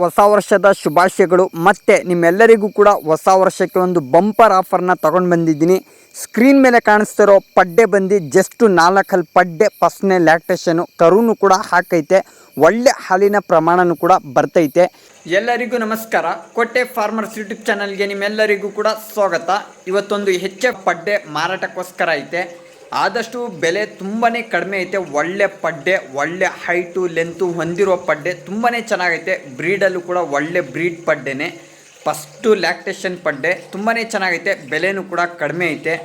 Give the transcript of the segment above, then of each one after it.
ಹೊಸ ವರ್ಷದ ಶುಭಾಶಯಗಳು. ಮತ್ತು ನಿಮ್ಮೆಲ್ಲರಿಗೂ ಕೂಡ ಹೊಸ ವರ್ಷಕ್ಕೆ ಒಂದು ಬಂಪರ್ ಆಫರ್ನ ತಗೊಂಡು ಬಂದಿದ್ದೀನಿ. ಸ್ಕ್ರೀನ್ ಮೇಲೆ ಕಾಣಿಸ್ತಿರೋ ಪಡ್ಡೆ ಬಂದು ಜಸ್ಟು ನಾಲ್ಕಲ್ಲಿ ಪಡ್ಡೆ ಫಸ್ಟ್ನೇ ಲ್ಯಾಕ್ಟೇಷನು ಕರುನು ಕೂಡ ಹಾಕೈತೆ. ಒಳ್ಳೆ ಹಾಲಿನ ಪ್ರಮಾಣನೂ ಕೂಡ ಬರ್ತೈತೆ. ಎಲ್ಲರಿಗೂ ನಮಸ್ಕಾರ. ಕೋಟೆ ಫಾರ್ಮರ್ಸ್ ಯೂಟ್ಯೂಬ್ ಚಾನಲ್ಗೆ ನಿಮ್ಮೆಲ್ಲರಿಗೂ ಕೂಡ ಸ್ವಾಗತ. ಇವತ್ತೊಂದು ಹೆಚ್ಚೆ ಪಡ್ಡೆ ಮಾರಾಟಕ್ಕೋಸ್ಕರ ಐತೆ. ಆದಷ್ಟು ಬೆಲೆ ತುಂಬಾ ಕಡಿಮೆ ಐತೆ. ಒಳ್ಳೆ ಪಡ್ಡೆ, ಒಳ್ಳೆ ಹೈಟು ಲೆಂತು ಹೊಂದಿರೋ ಪಡ್ಡೆ ತುಂಬಾ ಚೆನ್ನಾಗೈತೆ. ಬ್ರೀಡಲ್ಲೂ ಕೂಡ ಒಳ್ಳೆ ಬ್ರೀಡ್ ಪಡ್ಡೆನೆ. ಫಸ್ಟು ಲ್ಯಾಕ್ಟೇಷನ್ ಪಡ್ಡೆ ತುಂಬಾ ಚೆನ್ನಾಗೈತೆ. ಬೆಲೆನೂ ಕೂಡ ಕಡಿಮೆ ಐತೆ.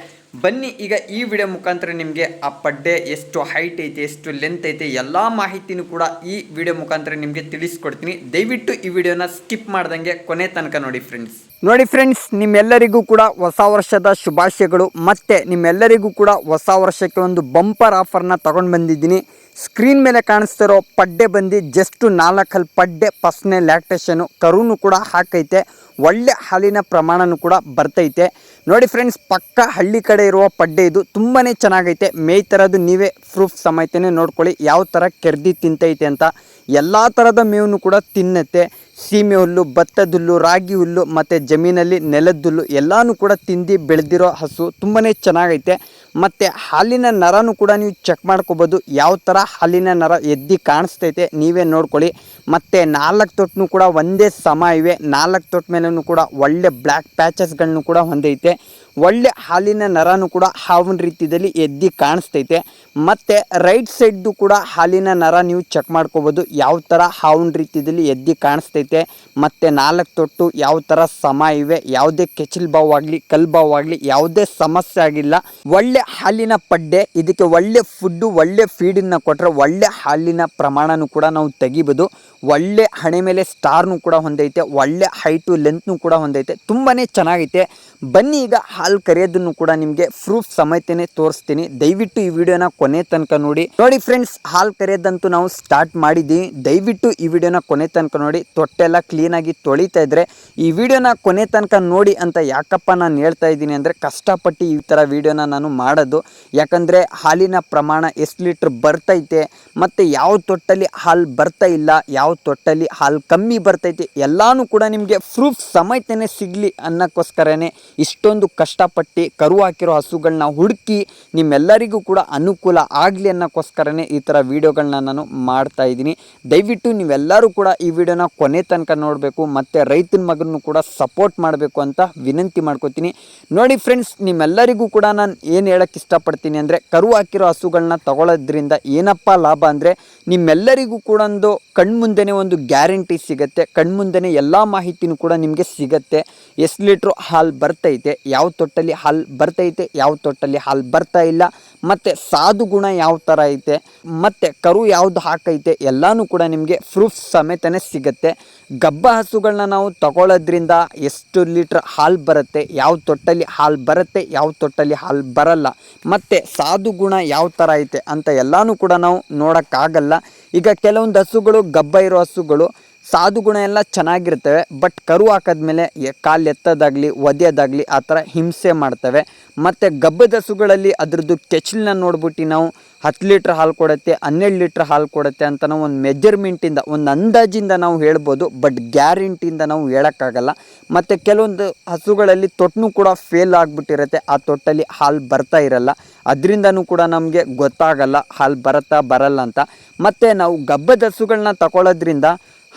ಬನ್ನಿ ಈಗ ಈ ವಿಡಿಯೋ ಮುಖಾಂತರ ನಿಮಗೆ ಆ ಪಡ್ಡೆ ಎಷ್ಟು ಹೈಟ್ ಐತೆ, ಎಷ್ಟು ಲೆಂತ್ ಐತೆ ಎಲ್ಲ ಮಾಹಿತಿನೂ ಕೂಡ ಈ ವಿಡಿಯೋ ಮುಖಾಂತರ ನಿಮಗೆ ತಿಳಿಸ್ಕೊಡ್ತೀನಿ. ದಯವಿಟ್ಟು ಈ ವಿಡಿಯೋನ ಸ್ಕಿಪ್ ಮಾಡ್ದಂಗೆ ಕೊನೆ ತನಕ ನೋಡಿ ಫ್ರೆಂಡ್ಸ್ ನೋಡಿ ಫ್ರೆಂಡ್ಸ್ ನಿಮ್ಮೆಲ್ಲರಿಗೂ ಕೂಡ ಹೊಸ ವರ್ಷದ ಶುಭಾಶಯಗಳು. ಮತ್ತು ನಿಮ್ಮೆಲ್ಲರಿಗೂ ಕೂಡ ಹೊಸ ವರ್ಷಕ್ಕೆ ಒಂದು ಬಂಪರ್ ಆಫರ್ನ ತಗೊಂಡು ಬಂದಿದ್ದೀನಿ. ಸ್ಕ್ರೀನ್ ಮೇಲೆ ಕಾಣಿಸ್ತಿರೋ ಪಡ್ಡೆ ಬಂದು ಜಸ್ಟು ನಾಲ್ಕಲ್ಲಿ ಪಡ್ಡೆ ಫಸ್ಟ್ನೇ ಲ್ಯಾಕ್ಟೇಷನು ಕರುನು ಕೂಡ ಹಾಕೈತೆ. ಒಳ್ಳೆ ಹಾಲಿನ ಪ್ರಮಾಣನೂ ಕೂಡ ಬರ್ತೈತೆ. ನೋಡಿ ಫ್ರೆಂಡ್ಸ್ ಪಕ್ಕ ಹಳ್ಳಿ ಕಡೆ ಇರುವ ಪಡ್ಡೆ ಇದು ತುಂಬಾ ಚೆನ್ನಾಗೈತೆ. ಮೇ ಥರದ್ದು ನೀವೇ ಪ್ರೂಫ್ ಸಮೇತನೇ ನೋಡ್ಕೊಳ್ಳಿ. ಯಾವ ಥರ ಕೆರ್ದಿ ತಿಂತೈತೆ ಅಂತ. ಎಲ್ಲ ಥರದ ಮೇವನ್ನು ಕೂಡ ತಿನ್ನತ್ತೆ. ಸೀಮೆ ಹುಲ್ಲು ಭತ್ತದ ಹುಲ್ಲು ರಾಗಿ ಹುಲ್ಲು ಮತ್ತು ಜಮೀನಲ್ಲಿ ನೆಲದ ಹುಲ್ಲು ಎಲ್ಲನೂ ಕೂಡ ತಿಂದು ಬೆಳೆದಿರೋ ಹಸು ತುಂಬಾ ಚೆನ್ನಾಗೈತೆ. ಮತ್ತು ಹಾಲಿನ ನರನೂ ಕೂಡ ನೀವು ಚೆಕ್ ಮಾಡ್ಕೋಬೋದು. ಯಾವ ಥರ ಹಾಲಿನ ನರ ಎದ್ದಿ ಕಾಣಿಸ್ತೈತೆ ನೀವೇ ನೋಡ್ಕೊಳ್ಳಿ. ಮತ್ತು ನಾಲ್ಕು ತೊಟ್ಟನು ಕೂಡ ಒಂದೇ ಸಮ ಇವೆ. ನಾಲ್ಕು ತೊಟ್ಟ ಮೇಲೂ ಕೂಡ ಒಳ್ಳೆ ಬ್ಲ್ಯಾಕ್ ಪ್ಯಾಚಸ್ಗಳನ್ನು ಕೂಡ ಹೊಂದೈತೆ. ಒಳ್ಳೆ ಹಾಲಿನ ನರನೂ ಕೂಡ ಹಾವಿನ ರೀತಿಯಲ್ಲಿ ಎದ್ದಿ ಕಾಣಿಸ್ತೈತೆ. ಮತ್ತು ರೈಟ್ ಸೈಡ್ದು ಕೂಡ ಹಾಲಿನ ನರ ನೀವು ಚೆಕ್ ಮಾಡ್ಕೋಬೋದು. ಯಾವ ಥರ ಹಾವಿನ ರೀತಿಯಲ್ಲಿ ಎದ್ದಿ ಕಾಣಿಸ್ತೈತೆ. ಮತ್ತು ನಾಲ್ಕು ತೊಟ್ಟು ಯಾವ ಥರ ಸಮ ಇವೆ. ಯಾವುದೇ ಕೆಚಿಲ್ ಬಾವಾಗಲಿ ಆಗಲಿ, ಕಲ್ ಬಾವಾಗಲಿ ಯಾವುದೇ ಸಮಸ್ಯೆ ಆಗಿಲ್ಲ. ಒಳ್ಳೆ ಹಾಲಿನ ಪಡ್ಡೆ, ಇದಕ್ಕೆ ಒಳ್ಳೆ ಫುಡ್ಡು ಒಳ್ಳೆ ಫೀಡನ್ನು ಕೊಟ್ಟರೆ ಒಳ್ಳೆ ಹಾಲಿನ ಪ್ರಮಾಣನೂ ಕೂಡ ನಾವು ತೆಗಿಬೋದು. ಒಳ್ಳೆ ಹಣೆ ಮೇಲೆ ಸ್ಟಾರ್ನು ಕೂಡ ಹೊಂದೈತೆ. ಒಳ್ಳೆ ಹೈಟು ಲೆಂತ್ನು ಕೂಡ ಹೊಂದೈತೆ. ತುಂಬಾ ಚೆನ್ನಾಗೈತೆ. ಬನ್ನಿ ಈಗ ಹಾಲು ಕರೆಯೋದನ್ನು ಕೂಡ ನಿಮಗೆ ಪ್ರೂಫ್ ಸಮೇತನೇ ತೋರಿಸ್ತೀನಿ. ದಯವಿಟ್ಟು ಈ ವಿಡಿಯೋನ ಕೊನೆ ತನಕ ನೋಡಿ. ನೋಡಿ ಫ್ರೆಂಡ್ಸ್ ಹಾಲು ಕರೆಯೋದಂತೂ ನಾವು ಸ್ಟಾರ್ಟ್ ಮಾಡಿದ್ದೀವಿ ದಯವಿಟ್ಟು ಈ ವಿಡಿಯೋನ ಕೊನೆ ತನಕ ನೋಡಿ. ತೊಟ್ಟೆಲ್ಲ ಕ್ಲೀನಾಗಿ ತೊಳಿತಾ ಇದ್ರೆ ಈ ವಿಡಿಯೋನ ಕೊನೆ ತನಕ ನೋಡಿ ಅಂತ ಯಾಕಪ್ಪ ನಾನು ಹೇಳ್ತಾ ಇದ್ದೀನಿ ಅಂದರೆ ಕಷ್ಟಪಟ್ಟು ಈ ಥರ ವಿಡಿಯೋನ ನಾನು ಮಾಡೋದು. ಯಾಕಂದರೆ ಹಾಲಿನ ಪ್ರಮಾಣ ಎಷ್ಟು ಲೀಟ್ರ್ ಬರ್ತೈತೆ, ಮತ್ತು ಯಾವ ತೊಟ್ಟಲ್ಲಿ ಹಾಲು ಬರ್ತಾ ಇಲ್ಲ, ಯಾವ ತೊಟ್ಟಲ್ಲಿ ಹಾಲು ಕಮ್ಮಿ ಬರ್ತೈತೆ, ಎಲ್ಲಾನು ಕೂಡ ನಿಮಗೆ ಪ್ರೂಫ್ ಸಮೇತನೇ ಸಿಗಲಿ ಅನ್ನೋಕ್ಕೋಸ್ಕರನೇ ಇಷ್ಟೊಂದು ಕಷ್ಟಪಟ್ಟು ಕರು ಹಾಕಿರೋ ಹಸುಗಳನ್ನ ಹುಡುಕಿ ನಿಮ್ಮೆಲ್ಲರಿಗೂ ಕೂಡ ಅನುಕೂಲ ಆಗಲಿ ಅನ್ನೋಕ್ಕೋಸ್ಕರನೇ ಈ ಥರ ವೀಡಿಯೋಗಳನ್ನ ನಾನು ಮಾಡ್ತಾ ಇದ್ದೀನಿ. ದಯವಿಟ್ಟು ನೀವೆಲ್ಲರೂ ಕೂಡ ಈ ವಿಡಿಯೋನ ಕೊನೆ ತನಕ ನೋಡಬೇಕು, ಮತ್ತು ರೈತನ ಮಗನೂ ಕೂಡ ಸಪೋರ್ಟ್ ಮಾಡಬೇಕು ಅಂತ ವಿನಂತಿ ಮಾಡ್ಕೋತೀನಿ. ನೋಡಿ ಫ್ರೆಂಡ್ಸ್, ನಿಮ್ಮೆಲ್ಲರಿಗೂ ಕೂಡ ನಾನು ಏನು ಹೇಳೋಕ್ಕೆ ಇಷ್ಟಪಡ್ತೀನಿ ಅಂದರೆ, ಕರು ಹಾಕಿರೋ ಹಸುಗಳನ್ನ ತಗೊಳ್ಳೋದ್ರಿಂದ ಏನಪ್ಪ ಲಾಭ ಅಂದರೆ, ನಿಮ್ಮೆಲ್ಲರಿಗೂ ಕೂಡ ಒಂದು ಕಣ್ಮುಂದೆನೇ ಒಂದು ಗ್ಯಾರಂಟಿ ಸಿಗುತ್ತೆ, ಕಣ್ಮುಂದೆನೇ ಎಲ್ಲ ಮಾಹಿತಿನೂ ಕೂಡ ನಿಮಗೆ ಸಿಗುತ್ತೆ. ಎಷ್ಟು ಲೀಟ್ರು ಹಾಲು ಬರ್ತೈತೆ, ಯಾವ ತೊಟ್ಟಲ್ಲಿ ಹಾಲು ಬರ್ತೈತೆ, ಯಾವ ತೊಟ್ಟಲ್ಲಿ ಹಾಲು ಬರ್ತಾ ಇಲ್ಲ, ಮತ್ತು ಸಾಧು ಗುಣ ಯಾವ ಥರ ಐತೆ, ಮತ್ತು ಕರು ಯಾವುದು ಹಾಕೈತೆ, ಎಲ್ಲನೂ ಕೂಡ ನಿಮಗೆ ಪ್ರೂಫ್ ಸಮೇತನೇ ಸಿಗುತ್ತೆ. ಗಬ್ಬ ಹಸುಗಳನ್ನ ನಾವು ತಗೊಳ್ಳೋದ್ರಿಂದ ಎಷ್ಟು ಲೀಟ್ರ್ ಹಾಲು ಬರುತ್ತೆ, ಯಾವ ತೊಟ್ಟಲ್ಲಿ ಹಾಲು ಬರುತ್ತೆ, ಯಾವ ತೊಟ್ಟಲ್ಲಿ ಹಾಲು ಬರಲ್ಲ, ಮತ್ತು ಸಾಧು ಗುಣ ಯಾವ ಥರ ಐತೆ ಅಂತ ಎಲ್ಲನೂ ಕೂಡ ನಾವು ನೋಡೋಕ್ಕಾಗಲ್ಲ. ಈಗ ಕೆಲವೊಂದು ಹಸುಗಳು, ಗಬ್ಬ ಇರೋ ಹಸುಗಳು ಸಾಧು ಗುಣ ಎಲ್ಲ ಚೆನ್ನಾಗಿರ್ತವೆ ಬಟ್ ಕರು ಹಾಕಿದ್ಮೇಲೆ ಕಾಲು ಎತ್ತೋದಾಗಲಿ, ಒದೆಯೋದಾಗಲಿ ಆ ಥರ ಹಿಂಸೆ ಮಾಡ್ತವೆ. ಮತ್ತು ಗಬ್ಬದ ಹಸುಗಳಲ್ಲಿ ಅದ್ರದ್ದು ಕೆಚ್ಚಲನ್ನ ನೋಡ್ಬಿಟ್ಟು ನಾವು ಹತ್ತು ಲೀಟ್ರ್ ಹಾಲು ಕೊಡುತ್ತೆ, ಹನ್ನೆರಡು ಲೀಟ್ರ್ ಹಾಲು ಕೊಡುತ್ತೆ ಅಂತ ನಾವು ಒಂದು ಮೆಜರ್ಮೆಂಟಿಂದ ಒಂದು ಅಂದಾಜಿಂದ ನಾವು ಹೇಳ್ಬೋದು ಬಟ್ ಗ್ಯಾರಂಟಿಯಿಂದ ನಾವು ಹೇಳೋಕ್ಕಾಗಲ್ಲ. ಮತ್ತು ಕೆಲವೊಂದು ಹಸುಗಳಲ್ಲಿ ತೊಟ್ಟನು ಕೂಡ ಫೇಲ್ ಆಗಿಬಿಟ್ಟಿರುತ್ತೆ, ಆ ತೊಟ್ಟಲ್ಲಿ ಹಾಲು ಬರ್ತಾ ಇರಲ್ಲ. ಅದರಿಂದನೂ ಕೂಡ ನಮಗೆ ಗೊತ್ತಾಗಲ್ಲ, ಹಾಲು ಬರುತ್ತಾ ಬರಲ್ಲ ಅಂತ. ಮತ್ತು ನಾವು ಗಬ್ಬದ ಹಸುಗಳನ್ನ ತಗೊಳ್ಳೋದ್ರಿಂದ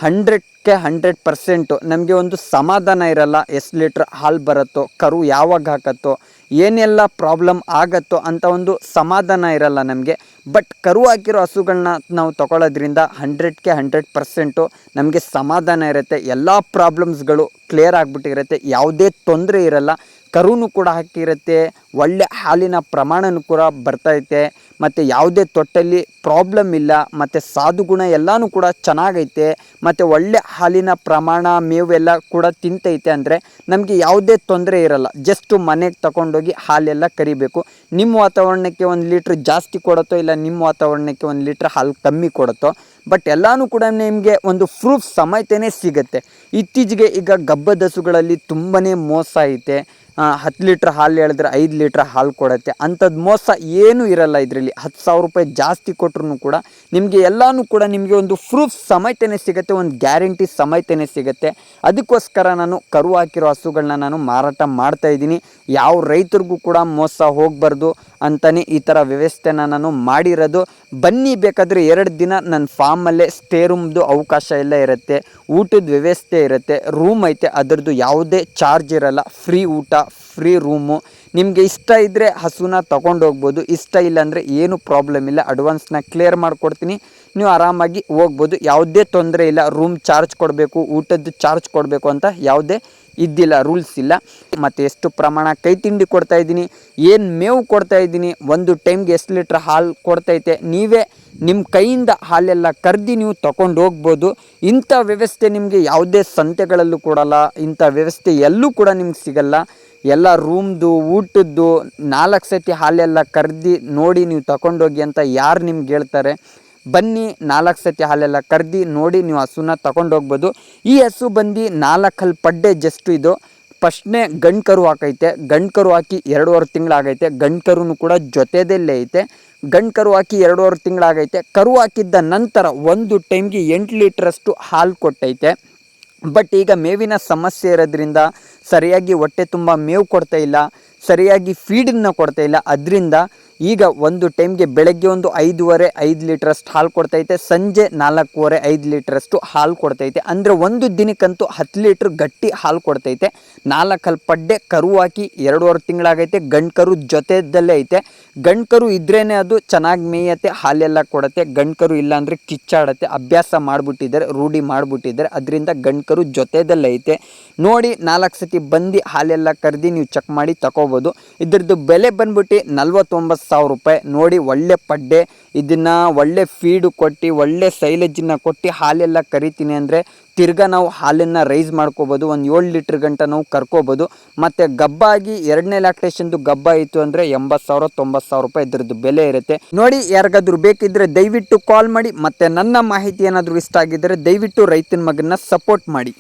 ಹಂಡ್ರೆಡ್ಗೆ ಹಂಡ್ರೆಡ್ ಪರ್ಸೆಂಟು ನಮಗೆ ಒಂದು ಸಮಾಧಾನ ಇರಲ್ಲ ಎಷ್ಟು ಲೀಟ್ರ್ ಹಾಲು ಬರುತ್ತೋ, ಕರು ಯಾವಾಗ ಹಾಕತ್ತೋ, ಏನೆಲ್ಲ ಪ್ರಾಬ್ಲಮ್ ಆಗತ್ತೋ ಅಂತ ಒಂದು ಸಮಾಧಾನ ಇರಲ್ಲ ನಮಗೆ. ಬಟ್ ಕರು ಹಾಕಿರೋ ಹಸುಗಳನ್ನ ನಾವು ತಗೊಳ್ಳೋದ್ರಿಂದ ಹಂಡ್ರೆಡ್ಗೆ ಹಂಡ್ರೆಡ್ ಪರ್ಸೆಂಟು ನಮಗೆ ಸಮಾಧಾನ ಇರುತ್ತೆ. ಎಲ್ಲ ಪ್ರಾಬ್ಲಮ್ಸ್ಗಳು ಕ್ಲಿಯರ್ ಆಗಿಬಿಟ್ಟಿರುತ್ತೆ. ಯಾವುದೇ ತೊಂದರೆ ಇರಲ್ಲ. ಕರುನು ಕೂಡ ಹಾಕಿರುತ್ತೆ, ಒಳ್ಳೆ ಹಾಲಿನ ಪ್ರಮಾಣನೂ ಕೂಡ ಬರ್ತೈತೆ, ಮತ್ತು ಯಾವುದೇ ತೊಟ್ಟಲ್ಲಿ ಪ್ರಾಬ್ಲಮ್ ಇಲ್ಲ, ಮತ್ತು ಸಾಧು ಗುಣ ಎಲ್ಲನೂ ಕೂಡ ಚೆನ್ನಾಗೈತೆ, ಮತ್ತು ಒಳ್ಳೆ ಹಾಲಿನ ಪ್ರಮಾಣ, ಮೇವೆಲ್ಲ ಕೂಡ ತಿಂತೈತೆ ಅಂದರೆ ನಮಗೆ ಯಾವುದೇ ತೊಂದರೆ ಇರಲ್ಲ. ಜಸ್ಟ್ ಮನೆಗೆ ತಗೊಂಡೋಗಿ ಹಾಲೆಲ್ಲ ಕರಿಬೇಕು. ನಿಮ್ಮ ವಾತಾವರಣಕ್ಕೆ ಒಂದು ಲೀಟ್ರ್ ಜಾಸ್ತಿ ಕೊಡುತ್ತೋ ಇಲ್ಲ ನಿಮ್ಮ ವಾತಾವರಣಕ್ಕೆ ಒಂದು ಲೀಟ್ರ್ ಹಾಲು ಕಮ್ಮಿ ಕೊಡುತ್ತೋ ಬಟ್ ಎಲ್ಲನೂ ಕೂಡ ನಿಮಗೆ ಒಂದು ಪ್ರೂಫ್ ಸಮೇತನೇ ಸಿಗುತ್ತೆ. ಇತ್ತೀಚೆಗೆ ಈಗ ಗಬ್ಬ ದಸುಗಳಲ್ಲಿ ತುಂಬಾ ಮೋಸ ಐತೆ. ಹತ್ತು ಲೀಟ್ರ್ ಹಾಲು ಹೇಳಿದ್ರೆ ಐದು ಲೀಟ್ರ್ ಹಾಲು ಕೊಡುತ್ತೆ. ಅಂಥದ್ದು ಮೋಸ ಏನೂ ಇರಲ್ಲ ಇದರಲ್ಲಿ. ಹತ್ತು ಸಾವಿರ ರೂಪಾಯಿ ಜಾಸ್ತಿ ಕೊಟ್ರೂ ಕೂಡ ನಿಮಗೆ ಎಲ್ಲನೂ ಕೂಡ ನಿಮಗೆ ಒಂದು ಪ್ರೂಫ್ ಸಮೇತನೇ ಸಿಗುತ್ತೆ, ಒಂದು ಗ್ಯಾರಂಟಿ ಸಮೇತನೇ ಸಿಗುತ್ತೆ. ಅದಕ್ಕೋಸ್ಕರ ನಾನು ಕರು ಹಾಕಿರೋ ಹಸುಗಳನ್ನ ನಾನು ಮಾರಾಟ ಮಾಡ್ತಾ ಇದ್ದೀನಿ. ಯಾವ ರೈತರಿಗೂ ಕೂಡ ಮೋಸ ಹೋಗಬಾರ್ದು ಅಂತಲೇ ಈ ಥರ ವ್ಯವಸ್ಥೆನ ನಾನು ಮಾಡಿರೋದು. ಬನ್ನಿ ಬೇಕಾದರೆ ಎರಡು ದಿನ ನನ್ನ ಫಾರ್ಮಲ್ಲೇ ಸ್ಟೇ ರೂಮ್ದು ಅವಕಾಶ ಎಲ್ಲ ಇರುತ್ತೆ. ಊಟದ ವ್ಯವಸ್ಥೆ ಇರುತ್ತೆ. ರೂಮ್ ಐತೆ, ಅದರದ್ದು ಯಾವುದೇ ಚಾರ್ಜ್ ಇರಲ್ಲ. ಫ್ರೀ ಊಟ ಫ್ರೀ ರೂಮು. ನಿಮಗೆ ಇಷ್ಟ ಇದ್ದರೆ ಹಸುನ ತೊಗೊಂಡು ಹೋಗ್ಬೋದು. ಇಷ್ಟ ಇಲ್ಲ ಅಂದರೆ ಏನು ಪ್ರಾಬ್ಲಮ್ ಇಲ್ಲ. ಅಡ್ವಾನ್ಸ್ನ ಕ್ಲಿಯರ್ ಮಾಡಿಕೊಡ್ತೀನಿ. ನೀವು ಆರಾಮಾಗಿ ಹೋಗ್ಬೋದು. ಯಾವುದೇ ತೊಂದರೆ ಇಲ್ಲ. ರೂಮ್ ಚಾರ್ಜ್ ಕೊಡಬೇಕು, ಊಟದ್ದು ಚಾರ್ಜ್ ಕೊಡಬೇಕು ಅಂತ ಯಾವುದೇ ಇದ್ದಿಲ್ಲ ರೂಲ್ಸ್ ಇಲ್ಲ. ಮತ್ತು ಎಷ್ಟು ಪ್ರಮಾಣ ಕೈ ತಿಂಡಿ ಕೊಡ್ತಾ ಇದ್ದೀನಿ. ಏನು ಮೇವು ಕೊಡ್ತಾ ಇದ್ದೀನಿ. ಒಂದು ಟೈಮ್ಗೆ ಎಷ್ಟು ಲೀಟ್ರ್ ಹಾಲು ಕೊಡ್ತೈತೆ ನೀವೇ ನಿಮ್ಮ ಕೈಯಿಂದ ಹಾಲೆಲ್ಲ ಕರೆದಿ ನೀವು ತಗೊಂಡು ಹೋಗ್ಬೋದು. ಇಂಥ ವ್ಯವಸ್ಥೆ ನಿಮಗೆ ಯಾವುದೇ ಸಂತೆಗಳಲ್ಲೂ ಕೊಡಲ್ಲ. ಇಂಥ ವ್ಯವಸ್ಥೆ ಎಲ್ಲೂ ಕೂಡ ನಿಮ್ಗೆ ಸಿಗಲ್ಲ. ಎಲ್ಲ ರೂಮ್ದು, ಊಟದ್ದು ನಾಲ್ಕು ಸತಿ ಹಾಲೆಲ್ಲ ಕರ್ದು ನೋಡಿ ನೀವು ತಗೊಂಡೋಗಿ ಅಂತ ಯಾರು ನಿಮ್ಗೆ ಹೇಳ್ತಾರೆ? ಬನ್ನಿ ನಾಲ್ಕು ಸತಿ ಹಾಲೆಲ್ಲ ಕರ್ದು ನೋಡಿ ನೀವು ಹಸುನ ತಗೊಂಡೋಗ್ಬೋದು. ಈ ಹಸು ಬಂದು ನಾಲ್ಕು ಹಲ್ ಪಡ್ಡೆ ಜಸ್ಟ್ ಇದು. ಫಸ್ಟ್ನೇ ಗಂಡು ಕರು ಹಾಕೈತೆ. ಗಂಡು ಕರು ಹಾಕಿ ಎರಡೂವರೆ ತಿಂಗಳಾಗೈತೆ. ಗಂಡು ಕೂಡ ಜೊತೆದಲ್ಲೇ ಐತೆ. ಗಂಡು ಕರು ಹಾಕಿ ಎರಡೂವರೆ ತಿಂಗಳಾಗೈತೆ. ಕರು ಹಾಕಿದ್ದ ನಂತರ ಒಂದು ಟೈಮ್ಗೆ ಎಂಟು ಲೀಟ್ರಷ್ಟು ಹಾಲು ಕೊಟ್ಟೈತೆ. ಬಟ್ ಈಗ ಮೇವಿನ ಸಮಸ್ಯೆ ಇರೋದ್ರಿಂದ ಸರಿಯಾಗಿ ಹೊಟ್ಟೆ ತುಂಬ ಮೇವು ಕೊಡ್ತಾ ಇಲ್ಲ, ಸರಿಯಾಗಿ ಫೀಡನ್ನು ಕೊಡ್ತಾ ಇಲ್ಲ. ಅದರಿಂದ ಈಗ ಒಂದು ಟೈಮ್ಗೆ ಬೆಳಗ್ಗೆ ಒಂದು ಐದೂವರೆ, ಐದು ಲೀಟ್ರಷ್ಟು ಹಾಲು ಕೊಡ್ತೈತೆ, ಸಂಜೆ ನಾಲ್ಕೂವರೆ, ಐದು ಲೀಟ್ರಷ್ಟು ಹಾಲು ಕೊಡ್ತೈತೆ. ಅಂದರೆ ಒಂದು ದಿನಕ್ಕಂತೂ ಹತ್ತು ಲೀಟ್ರ್ ಗಟ್ಟಿ ಹಾಲು ಕೊಡ್ತೈತೆ. ನಾಲ್ಕಲ್ಲಿ ಪಡ್ಡೆ ಕರು ಹಾಕಿ ಎರಡೂವರೆ ತಿಂಗಳಾಗೈತೆ ಗಂಡ್ಕರು ಜೊತೆದಲ್ಲೇ ಐತೆ. ಗಂಡ್ಕರು ಇದ್ರೇ ಅದು ಚೆನ್ನಾಗಿ ಮೇಯತ್ತೆ, ಹಾಲೆಲ್ಲ ಕೊಡುತ್ತೆ. ಗಂಡ್ಕರು ಇಲ್ಲಾಂದರೆ ಕಿಚ್ಚಾಡತ್ತೆ, ಅಭ್ಯಾಸ ಮಾಡಿಬಿಟ್ಟಿದ್ದಾರೆ, ರೂಢಿ ಮಾಡಿಬಿಟ್ಟಿದ್ದಾರೆ. ಅದರಿಂದ ಗಂಡು ಕರು ಜೊತೆದಲ್ಲೇ ಐತೆ. ನೋಡಿ, ನಾಲ್ಕು ಸತಿ ಬಂದು ಹಾಲೆಲ್ಲ ಕರೆದಿ ನೀವು ಚೆಕ್ ಮಾಡಿ ತಗೋಬೋದು ಇದ್ರದ್ದು ಬೆಲೆ ಬಂದ್ಬಿಟ್ಟು ನಲ್ವತ್ತೊಂಬತ್ತು ಸಾವಿರ ರೂಪಾಯಿ ನೋಡಿ ಒಳ್ಳೆ ಪಡ್ಡೆ. ಇದನ್ನು ಒಳ್ಳೆ ಫೀಡು ಕೊಟ್ಟು, ಒಳ್ಳೆ ಸೈಲೇಜನ್ನು ಕೊಟ್ಟು ಹಾಲೆಲ್ಲ ಕರಿತೀನಿ ಅಂದರೆ ತಿರ್ಗಾ ನಾವು ಹಾಲನ್ನು ರೈಸ್ ಮಾಡ್ಕೋಬೋದು. ಒಂದು ಏಳು ಲೀಟ್ರ್ ಗಂಟ ನಾವು ಕರ್ಕೋಬೋದು. ಮತ್ತು ಗಬ್ಬಾಗಿ ಎರಡನೇ ಲ್ಯಾಕ್ಟೇಷನ್ದು ಗಬ್ಬ ಆಯಿತು ಅಂದರೆ ಎಂಬತ್ತು ಸಾವಿರ, ತೊಂಬತ್ತು ಸಾವಿರ ರೂಪಾಯಿ ಇದ್ರದ್ದು ಬೆಲೆ ಇರುತ್ತೆ. ನೋಡಿ ಯಾರಿಗಾದ್ರೂ ಬೇಕಿದ್ದರೆ ದಯವಿಟ್ಟು ಕಾಲ್ ಮಾಡಿ. ಮತ್ತು ನನ್ನ ಮಾಹಿತಿ ಏನಾದರೂ ಇಷ್ಟ ಆಗಿದ್ದರೆ ದಯವಿಟ್ಟು ರೈತನ ಮಗನ ಸಪೋರ್ಟ್ ಮಾಡಿ.